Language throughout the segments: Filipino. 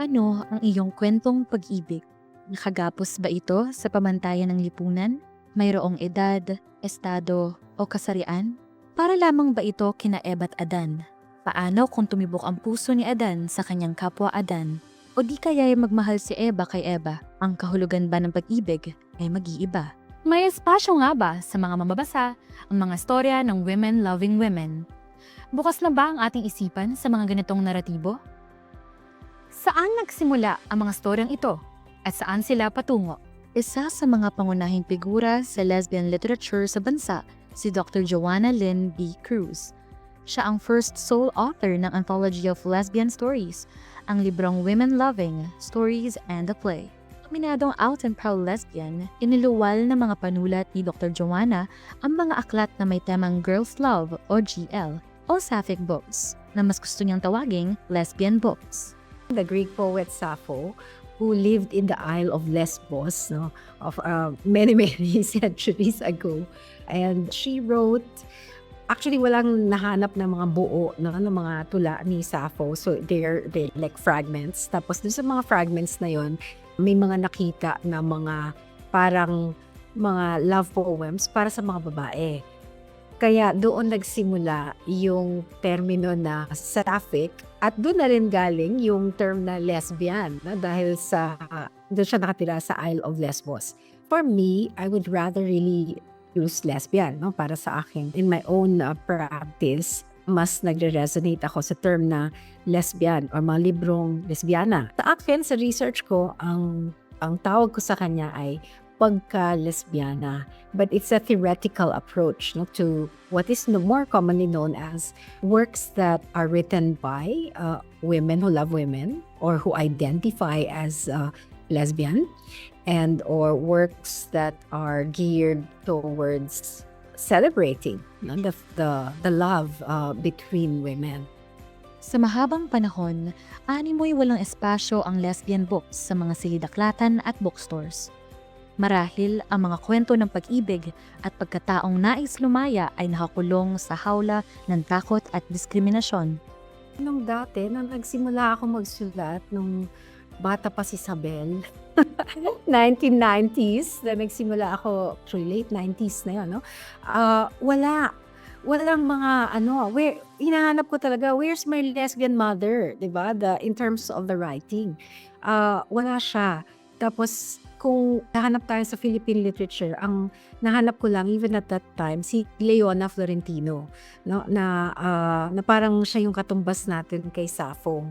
Ano ang iyong kwentong pag-ibig? Nakagapos ba ito sa pamantayan ng lipunan? Mayroong edad, estado, o kasarian? Para lamang ba ito kina Eva at Adan? Paano kung tumibok ang puso ni Adan sa kanyang kapwa Adan? O di kaya'y magmahal si Eva kay Eva? Ang kahulugan ba ng pag-ibig ay mag-iiba? May espasyo nga ba sa mga mamabasa ang mga storya ng women loving women? Bukas na ba ang ating isipan sa mga ganitong naratibo? Saan nagsimula ang mga storyang ito at saan sila patungo? Isa sa mga pangunahing figura sa lesbian literature sa bansa, si Dr. Joanna Lynn B. Cruz. Siya ang first sole author ng Anthology of Lesbian Stories, ang librong Women Loving, Stories and a Play. Aminadong out and proud lesbian, iniluwal ng mga panulat ni Dr. Joanna ang mga aklat na may temang Girls Love o GL o Sapphic books na mas gusto niyang tawaging lesbian books. The Greek poet Sappho, who lived in the Isle of Lesbos no, of uh, many, many centuries ago. And she wrote, actually walang nahanap na mga buo no, ng mga tula ni Sappho. So they're, they're like fragments. Tapos dun sa mga fragments na yon may mga nakita na mga parang mga love poems para sa mga babae. Kaya doon nagsimula yung termino na sapphic at doon na rin galing yung term na lesbian no? dahil sa doon siya nakatira sa Isle of Lesbos. For me, I would rather really use lesbian no para sa akin. In my own uh, practice, mas nagre-resonate ako sa term na lesbian or mga librong lesbiana. Sa akin, sa research ko, ang ang tawag ko sa kanya ay pagka-lesbiana. But it's a theoretical approach no, to what is no, more commonly known as works that are written by uh, women who love women or who identify as uh, lesbian and or works that are geared towards celebrating no, the, the, the love uh, between women. Sa mahabang panahon, animoy walang espasyo ang lesbian books sa mga silidaklatan at bookstores. Marahil ang mga kwento ng pag-ibig at pagkataong nais lumaya ay nakakulong sa hawla ng takot at diskriminasyon. Nung dati, nung nagsimula ako magsulat, nung bata pa si Isabel, 1990s, na nagsimula ako, actually late 90s na yun, no? Ah, wala. Walang mga, ano, where, hinahanap ko talaga, where's my lesbian mother, di ba? The, in terms of the writing. Ah, wala siya. Tapos, kung nahanap tayo sa Philippine literature, ang nahanap ko lang even at that time si Leona Florentino, no na ah, na parang siya yung katumbas natin kay Sappho.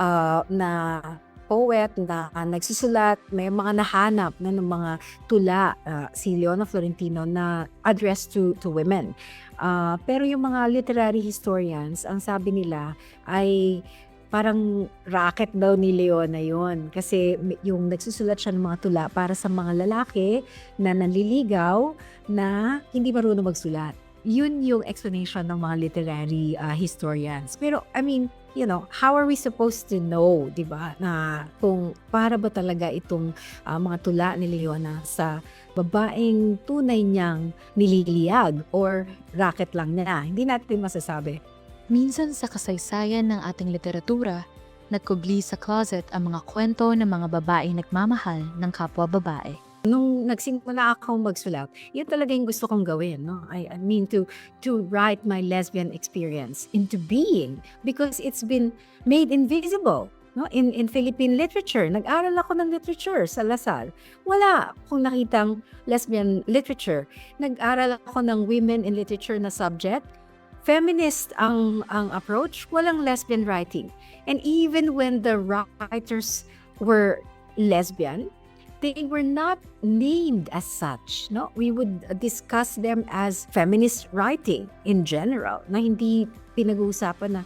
Ah, na poet na ah, nagsusulat, may mga nahanap na ng mga tula ah, si Leona Florentino na addressed to to women. Ah, pero yung mga literary historians, ang sabi nila ay parang racket daw ni Leona yon kasi yung nagsusulat siya ng mga tula para sa mga lalaki na nanliligaw na hindi marunong magsulat. Yun yung explanation ng mga literary uh, historians. Pero, I mean, you know, how are we supposed to know, di ba, na kung para ba talaga itong uh, mga tula ni Leona sa babaeng tunay niyang nililiyag or racket lang niya. Hindi natin masasabi. Minsan sa kasaysayan ng ating literatura, nagkubli sa closet ang mga kwento ng mga babaeng nagmamahal ng kapwa babae. Nung nagsimula ako magsulat, yun talaga yung gusto kong gawin. No? I, I mean to to write my lesbian experience into being because it's been made invisible. No? In, in Philippine literature, nag-aral ako ng literature sa Lasal. Wala akong nakitang lesbian literature. Nag-aral ako ng women in literature na subject. Feminist ang, ang approach, walang lesbian writing. And even when the writers were lesbian, they were not named as such. No, we would discuss them as feminist writing in general. Na hindi pinag-uusapan na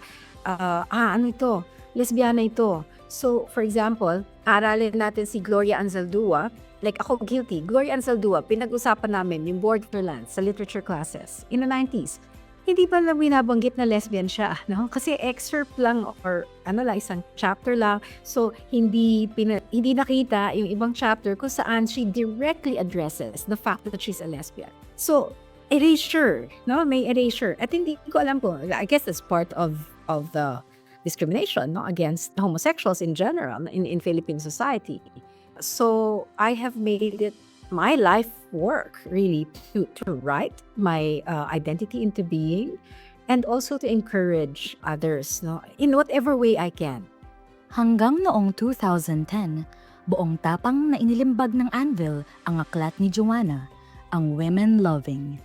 ah, ah ano ito, lesbiana ito. So, for example, aralin natin si Gloria Anzaldúa. Like ako guilty. Gloria Anzaldúa, pinag-usapan namin yung Borderlands sa literature classes in the 90s. Hindi pa lang binabanggit na lesbian siya, no? Kasi excerpt lang or ano lang, isang chapter lang. So, hindi, pina, hindi nakita yung ibang chapter kung saan she directly addresses the fact that she's a lesbian. So, erasure, no? May erasure. At hindi ko alam po, I guess that's part of of the discrimination no, against homosexuals in general in, in Philippine society. So I have made it my life work really to, to write my uh, identity into being and also to encourage others no, in whatever way I can. Hanggang noong 2010, buong tapang na inilimbag ng Anvil ang aklat ni Joanna, ang Women Loving.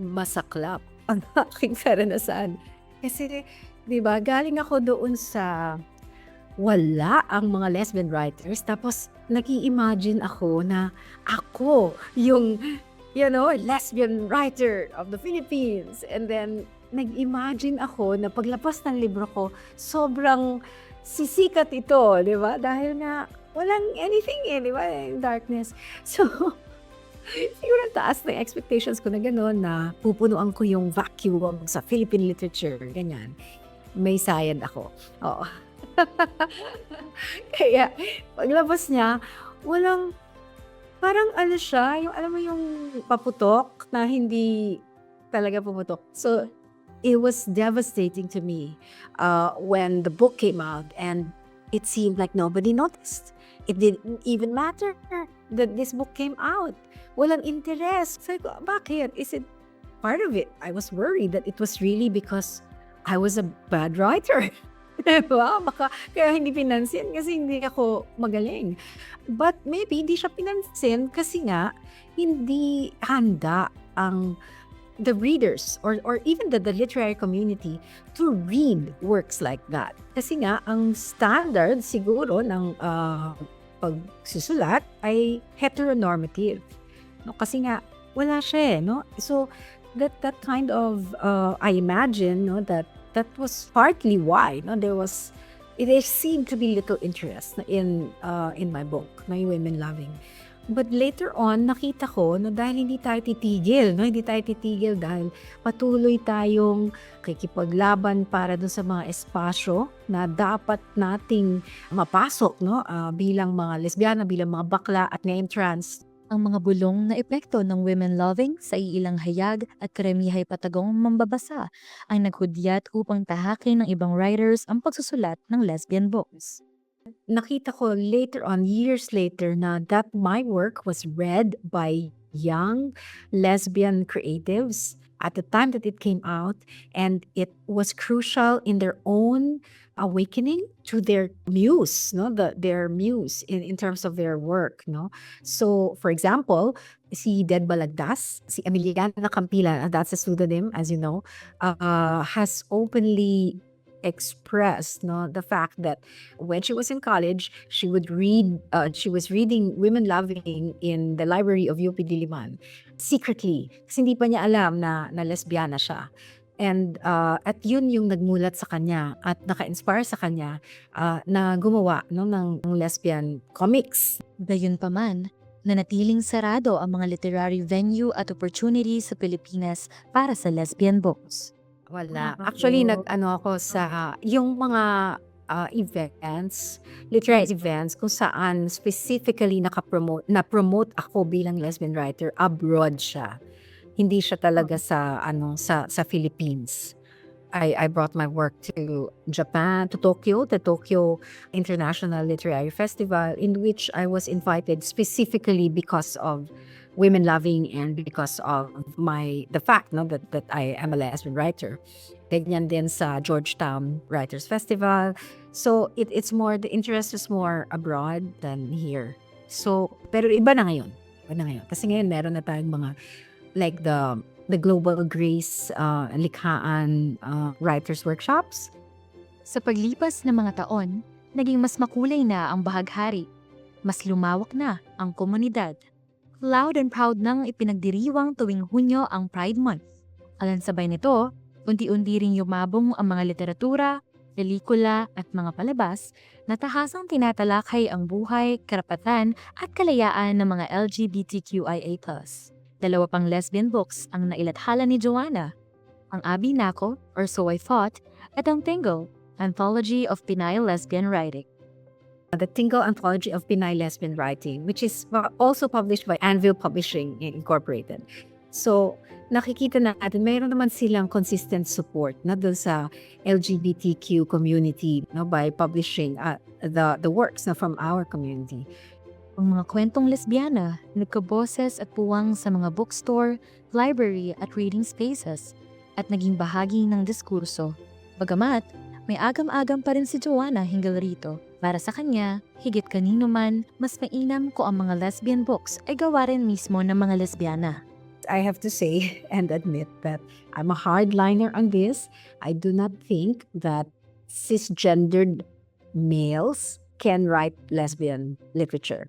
masaklap ang aking karanasan. Kasi, di ba, galing ako doon sa wala ang mga lesbian writers. Tapos, nag-imagine ako na ako yung, you know, lesbian writer of the Philippines. And then, nag-imagine ako na paglabas ng libro ko, sobrang sisikat ito, di ba? Dahil nga, walang anything eh, di ba? Darkness. So, siguro ang taas ng expectations ko na gano'n na pupunuan ko yung vacuum sa Philippine literature, ganyan. May sayad ako. Oo. Kaya, paglabas niya, walang, parang ano siya, yung alam mo yung paputok na hindi talaga paputok. So, it was devastating to me uh, when the book came out and it seemed like nobody noticed. It didn't even matter that this book came out. Walang interest. Sabi ko, bakit? Is it part of it? I was worried that it was really because I was a bad writer. diba? Baka kaya hindi pinansin kasi hindi ako magaling. But maybe hindi siya pinansin kasi nga hindi handa ang the readers or or even the, the literary community to read works like that. Kasi nga ang standard siguro ng uh, pagsusulat ay heteronormative. No, kasi nga wala siya eh, no? So that that kind of uh, I imagine no that that was partly why no there was there seemed to be little interest in uh, in my book, yung Women Loving. But later on, nakita ko no, dahil hindi tayo titigil, no, hindi tayo titigil dahil patuloy tayong kikipaglaban para dun sa mga espasyo na dapat nating mapasok no, ah, bilang mga lesbiana, bilang mga bakla at ngayon trans. Ang mga bulong na epekto ng women loving sa iilang hayag at karamihay patagong mambabasa ang naghudyat upang tahakin ng ibang writers ang pagsusulat ng lesbian books. nakita ko later on, years later, na that my work was read by young lesbian creatives at the time that it came out, and it was crucial in their own awakening to their muse, no, the their muse in, in terms of their work, no. So, for example, si Ded Balagdas, si Emiliana Campila, that's a pseudonym, as you know, uh, has openly expressed no the fact that when she was in college she would read uh, she was reading women loving in the library of UP Diliman secretly kasi hindi pa niya alam na na lesbiana siya and uh, at yun yung nagmulat sa kanya at naka-inspire sa kanya uh, na gumawa no ng, ng lesbian comics Gayunpaman, nanatiling sarado ang mga literary venue at opportunity sa Pilipinas para sa lesbian books. Wala. Ah, Actually, nag-ano ako sa yung mga ah, events, literary events, kung saan specifically nakapromote, na-promote ako bilang lesbian writer, abroad siya. Hindi siya talaga sa, ano, sa, sa Philippines. I, I brought my work to Japan, to Tokyo, the Tokyo International Literary Festival, in which I was invited specifically because of women loving and because of my the fact no that that I am a lesbian writer. Ganyan din sa Georgetown Writers Festival. So it it's more the interest is more abroad than here. So pero iba na ngayon. Iba na ngayon. Kasi ngayon meron na tayong mga like the the Global Grace uh, Likhaan uh, Writers Workshops. Sa paglipas ng mga taon, naging mas makulay na ang bahaghari. Mas lumawak na ang komunidad. Loud and proud nang ipinagdiriwang tuwing Hunyo ang Pride Month. Alansabay nito, unti-unti ring yumabong ang mga literatura, pelikula at mga palabas na tahasang tinatalakay ang buhay, karapatan at kalayaan ng mga LGBTQIA+. Dalawa pang lesbian books ang nailathala ni Joanna, ang Abi Nako or So I Thought at ang Tingle, Anthology of Pinay Lesbian Writing. the Tingle Anthology of Pinay Lesbian Writing, which is also published by Anvil Publishing Incorporated. So, nakikita natin, mayroon naman silang consistent support na doon sa LGBTQ community no, by publishing uh, the, the works na from our community. Ang mga kwentong lesbiana, nagkaboses at puwang sa mga bookstore, library at reading spaces at naging bahagi ng diskurso. Bagamat, may agam-agam pa rin si Joanna hinggil rito. Para sa kanya, higit kanino man, mas mainam ko ang mga lesbian books ay gawa rin mismo ng mga lesbiana. I have to say and admit that I'm a hardliner on this. I do not think that cisgendered males can write lesbian literature.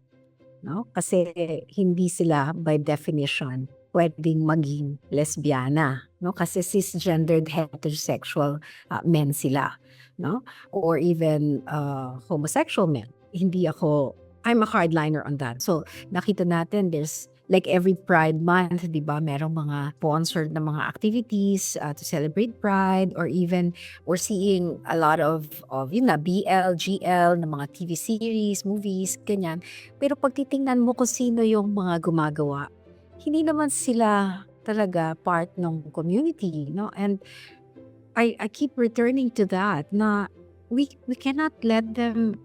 No? Kasi hindi sila by definition pwedeng maging lesbiana. No? Kasi cisgendered heterosexual uh, men sila. No? Or even uh, homosexual men. Hindi ako, I'm a hardliner on that. So nakita natin there's like every Pride Month, di ba, merong mga sponsored na mga activities uh, to celebrate Pride or even we're seeing a lot of, of yun na, BL, GL, na mga TV series, movies, ganyan. Pero pag titingnan mo kung sino yung mga gumagawa, hindi naman sila talaga part ng community, no? And I, I keep returning to that na we, we cannot let them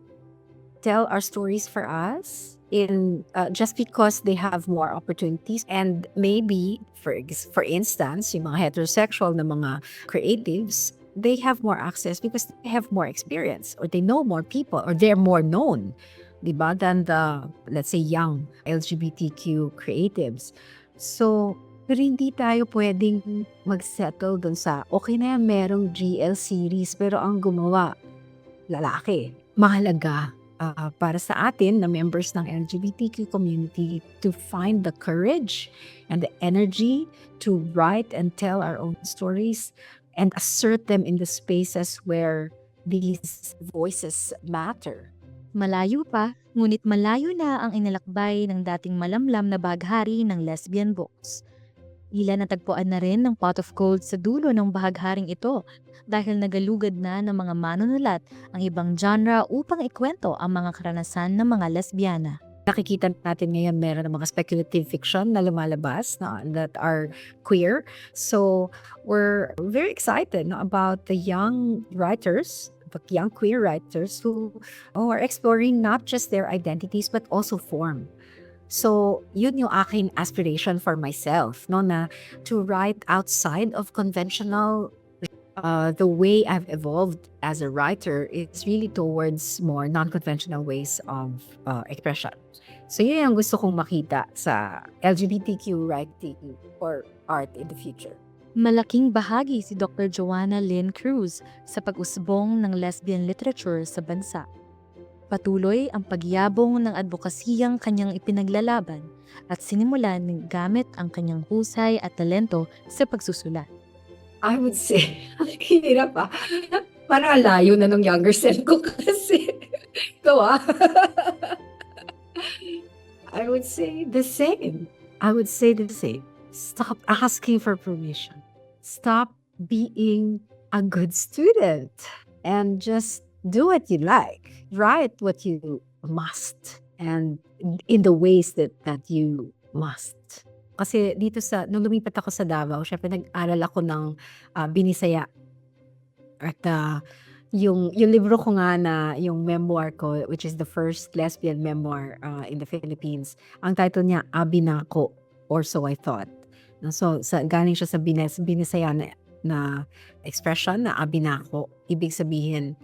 tell our stories for us in uh, just because they have more opportunities. And maybe for for instance yung mga heterosexual na mga creatives they have more access because they have more experience or they know more people or they're more known diba than the let's say young LGBTQ creatives. So pero hindi tayo pwedeng mag-settle dun sa okay na yan merong GL series pero ang gumawa lalaki mahalaga uh, para sa atin na members ng LGBTQ community to find the courage and the energy to write and tell our own stories and assert them in the spaces where these voices matter. Malayo pa, ngunit malayo na ang inalakbay ng dating malamlam na baghari ng lesbian books. Ila natagpuan na rin ng pot of gold sa dulo ng bahagharing ito dahil nagalugad na ng mga manunulat ang ibang genre upang ikwento ang mga karanasan ng mga lesbiana. Nakikita natin ngayon meron ng mga speculative fiction na lumalabas no, that are queer. So we're very excited no, about the young writers, young queer writers who, who are exploring not just their identities but also form. So, yun yung aking aspiration for myself, no, na to write outside of conventional uh, the way I've evolved as a writer is really towards more non-conventional ways of uh, expression. So, yun yung gusto kong makita sa LGBTQ writing or art in the future. Malaking bahagi si Dr. Joanna Lynn Cruz sa pag-usbong ng lesbian literature sa bansa. Patuloy ang pagyabong ng advokasiyang kanyang ipinaglalaban at sinimulan gamit ang kanyang husay at talento sa pagsusulat. I would say, hirap ah. Parang layo na nung younger self ko kasi. Ikaw ah. I would say the same. I would say the same. Stop asking for permission. Stop being a good student and just do what you like. Write what you must and in the ways that that you must. Kasi dito sa, nung lumipat ako sa Davao, syempre nag-aral ako ng ah, Binisaya. At ah, yung, yung libro ko nga na, yung memoir ko, which is the first lesbian memoir ah, in the Philippines, ang title niya, Abinako, or So I Thought. So, sa, galing siya sa Bines, Binisaya na, na expression na Abinako. Ibig sabihin,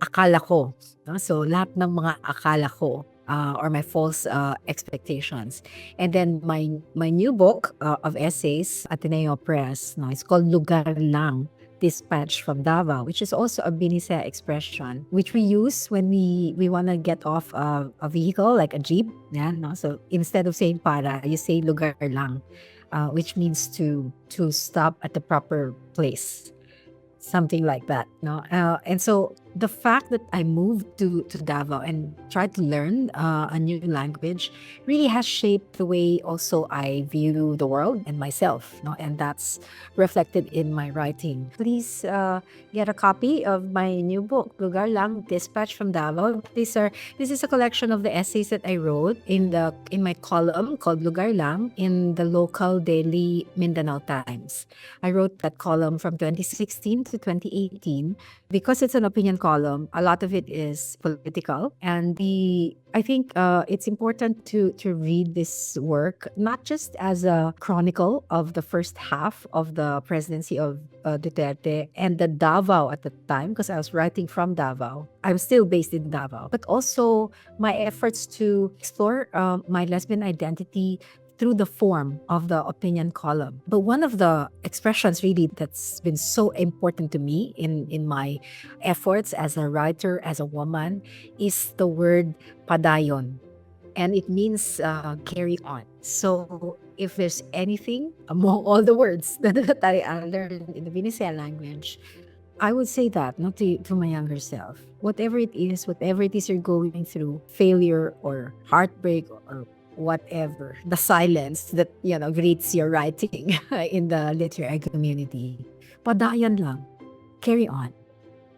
akala ko. No? So, lahat ng mga akala ko uh, or my false uh, expectations. And then my my new book uh, of essays, Ateneo Press, no, it's called Lugar Lang, Dispatch from Davao, which is also a Binisaya expression, which we use when we we want to get off a, a vehicle like a jeep. Yeah, no? So instead of saying para, you say Lugar Lang, uh, which means to to stop at the proper place something like that no uh, and so the fact that I moved to, to Davao and tried to learn uh, a new language really has shaped the way also I view the world and myself. No? And that's reflected in my writing. Please uh, get a copy of my new book, Lugar Lang, Dispatch from Davao. These are this is a collection of the essays that I wrote in the in my column called Lugar Lang in the local daily Mindanao Times. I wrote that column from 2016 to 2018 because it's an opinion column. A lot of it is political, and the I think uh, it's important to to read this work not just as a chronicle of the first half of the presidency of uh, Duterte and the Davao at the time, because I was writing from Davao. I'm still based in Davao, but also my efforts to explore uh, my lesbian identity through the form of the opinion column. But one of the expressions really that's been so important to me in, in my efforts as a writer, as a woman, is the word padayon. And it means uh, carry on. So if there's anything among all the words that, I learned in the Vinicel language, I would say that, not to, to my younger self. Whatever it is, whatever it is you're going through, failure or heartbreak or whatever, the silence that, you know, greets your writing in the literary community. Padayan lang. Carry on.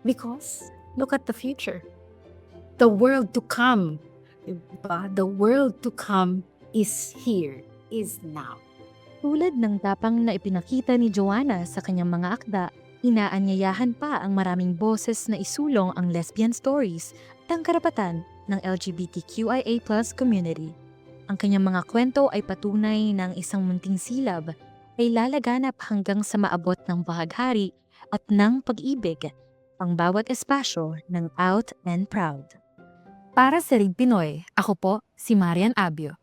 Because look at the future. The world to come, diba? the world to come is here, is now. Tulad ng tapang na ipinakita ni Joanna sa kanyang mga akda, inaanyayahan pa ang maraming boses na isulong ang lesbian stories at ang karapatan ng LGBTQIA community. Ang kanyang mga kwento ay patunay ng isang munting silab ay lalaganap hanggang sa maabot ng bahaghari at ng pag-ibig ang bawat espasyo ng Out and Proud. Para sa Rig Pinoy, ako po si Marian Abio.